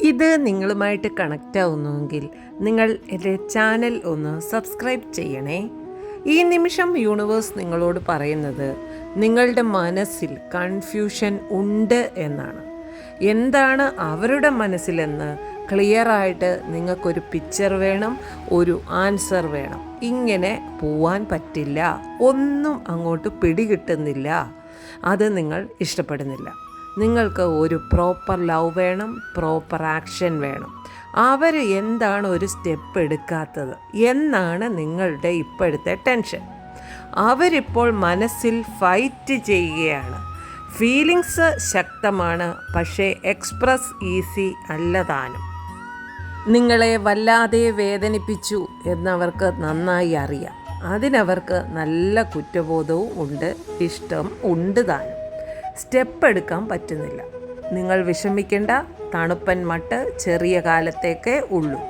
ഇത് നിങ്ങളുമായിട്ട് കണക്റ്റ് ആവുന്നുവെങ്കിൽ നിങ്ങൾ എന്റെ ചാനൽ ഒന്ന് സബ്സ്ക്രൈബ് ചെയ്യണേ. ഈ നിമിഷം യൂണിവേഴ്സ് നിങ്ങളോട് പറയുന്നത് നിങ്ങളുടെ മനസ്സിൽ കൺഫ്യൂഷൻ ഉണ്ട് എന്നാണ്. എന്താണ് അവരുടെ മനസ്സിലെന്ന് ക്ലിയറായിട്ട് നിങ്ങൾക്കൊരു പിക്ചർ വേണം ഒരു ആൻസർ വേണം. ഇങ്ങനെ പോവാൻ പറ്റില്ല. ഒന്നും അങ്ങോട്ട് പിടികിട്ടുന്നില്ല. അത് നിങ്ങൾ ഇഷ്ടപ്പെടുന്നില്ല. നിങ്ങൾക്ക് ഒരു പ്രോപ്പർ ലവ് വേണം പ്രോപ്പർ ആക്ഷൻ വേണം. അവർ എന്താണ് ഒരു സ്റ്റെപ്പ് എടുക്കാത്തത്? എന്നാണ് നിങ്ങളുടെ ഇപ്പോഴത്തെ ടെൻഷൻ അവരിപ്പോൾ മനസ്സിൽ ഫൈറ്റ് ചെയ്യുകയാണ്. ഫീലിങ്സ് ശക്തമാണ് പക്ഷേ എക്സ്പ്രസ് ഈസി അല്ലതാനും നിങ്ങളെ വല്ലാതെ വേദനിപ്പിച്ചു എന്നവർക്ക് നന്നായി അറിയാം. അതിനവർക്ക് നല്ല കുറ്റബോധവും ഉണ്ട് ഇഷ്ടം ഉണ്ട് താനും. സ്റ്റെപ്പ് എടുക്കാൻ പറ്റുന്നില്ല. നിങ്ങൾ വിഷമിക്കേണ്ട തണുപ്പൻ മട്ട് ചെറിയ കാലത്തേക്കേ ഉള്ളൂ.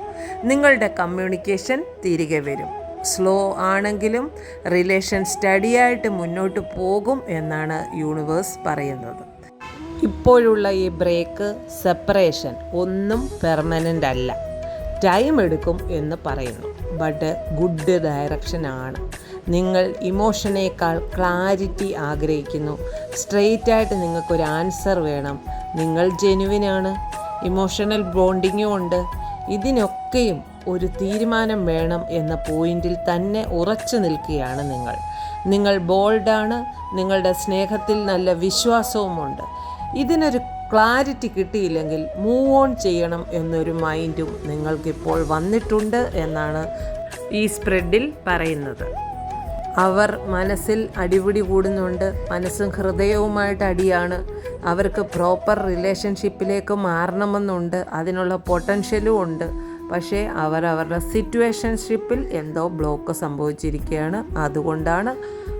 നിങ്ങളുടെ കമ്മ്യൂണിക്കേഷൻ തിരികെ വരും. സ്ലോ ആണെങ്കിലും റിലേഷൻ സ്റ്റഡിയായിട്ട് മുന്നോട്ട് പോകും എന്നാണ് യൂണിവേഴ്സ് പറയുന്നത്. ഇപ്പോഴുള്ള ഈ ബ്രേക്ക് സെപ്പറേഷൻ ഒന്നും പെർമനന്റ് അല്ല. ടൈം എടുക്കും എന്ന് പറയുന്നു. ബട്ട് ഗുഡ് ഡയറക്ഷനാണ് നിങ്ങൾ ഇമോഷനേക്കാൾ ക്ലാരിറ്റി ആഗ്രഹിക്കുന്നു. സ്ട്രെയിറ്റ് ആയിട്ട് നിങ്ങൾക്കൊരു ആൻസർ വേണം. നിങ്ങൾ ജെനുവിനാണ്. ഇമോഷണൽ ബോണ്ടിങ്ങും ഉണ്ട്. ഇതിനൊക്കെയും ഒരു തീരുമാനം വേണം എന്ന പോയിന്റിൽ തന്നെ ഉറച്ചു നിൽക്കുകയാണ് നിങ്ങൾ. നിങ്ങൾ ബോൾഡാണ്. നിങ്ങളുടെ സ്നേഹത്തിൽ നല്ല വിശ്വാസവുമുണ്ട്. ഇതിനൊരു ക്ലാരിറ്റി കിട്ടിയില്ലെങ്കിൽ മൂവ് ഓൺ ചെയ്യണം എന്നൊരു മൈൻഡും നിങ്ങൾക്കിപ്പോൾ വന്നിട്ടുണ്ട് എന്നാണ് ഈ സ്പ്രെഡിൽ പറയുന്നത്. അവർ മനസ്സിൽ അടിപിടി കൂടുന്നുണ്ട്. മനസ്സും ഹൃദയവുമായിട്ട് അടിയാണ്. അവർക്ക് പ്രോപ്പർ റിലേഷൻഷിപ്പിലേക്ക് മാറണമെന്നുണ്ട്. അതിനുള്ള പൊട്ടൻഷ്യലും ഉണ്ട്. പക്ഷേ അവർ അവരുടെ സിറ്റുവേഷൻഷിപ്പിൽ എന്തോ ബ്ലോക്ക് സംഭവിച്ചിരിക്കുകയാണ്. അതുകൊണ്ടാണ്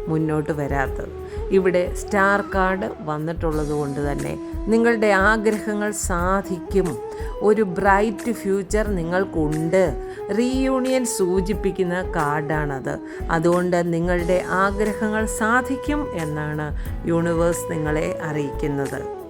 മുന്നോട്ട് വരാത്തത്. ഇവിടെ സ്റ്റാർ കാർഡ് വന്നിട്ടുള്ളത് കൊണ്ട് തന്നെ നിങ്ങളുടെ ആഗ്രഹങ്ങൾ സാധിക്കും. ഒരു ബ്രൈറ്റ് ഫ്യൂച്ചർ നിങ്ങൾക്കുണ്ട്. റീയൂണിയൻ സൂചിപ്പിക്കുന്ന കാർഡാണത്. അതുകൊണ്ട് നിങ്ങളുടെ ആഗ്രഹങ്ങൾ സാധിക്കും എന്നാണ് യൂണിവേഴ്സ് നിങ്ങളെ അറിയിക്കുന്നത്.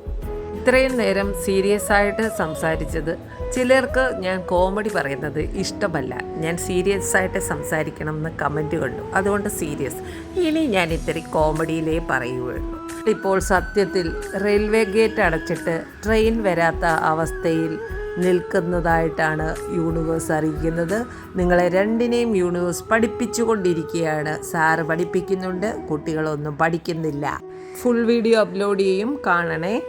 ഇത്രയും നേരം സീരിയസ് ആയിട്ട് സംസാരിച്ചത് ചിലർക്ക് ഞാൻ കോമഡി പറയുന്നത് ഇഷ്ടമല്ല. ഞാൻ സീരിയസ് ആയിട്ട് സംസാരിക്കണം എന്ന് കമന്റ് കണ്ടു. അതുകൊണ്ട് സീരിയസ്. ഇനി ഞാൻ ഇത്തിരി കോമഡിയിലേ പറയുകയുള്ളൂ. ഇപ്പോൾ സത്യത്തിൽ റെയിൽവേ ഗേറ്റ് അടച്ചിട്ട് ട്രെയിൻ വരാത്ത അവസ്ഥയിൽ നിൽക്കുന്നതായിട്ടാണ് യൂണിവേഴ്സ് അറിയിക്കുന്നത്. നിങ്ങളെ രണ്ടിനെയും യൂണിവേഴ്സ് പഠിപ്പിച്ചുകൊണ്ടിരിക്കുകയാണ്. സാറ് പഠിപ്പിക്കുന്നുണ്ട് കുട്ടികളൊന്നും പഠിക്കുന്നില്ല. ഫുൾ വീഡിയോ അപ്ലോഡ് ചെയ്യും. കാണണേ.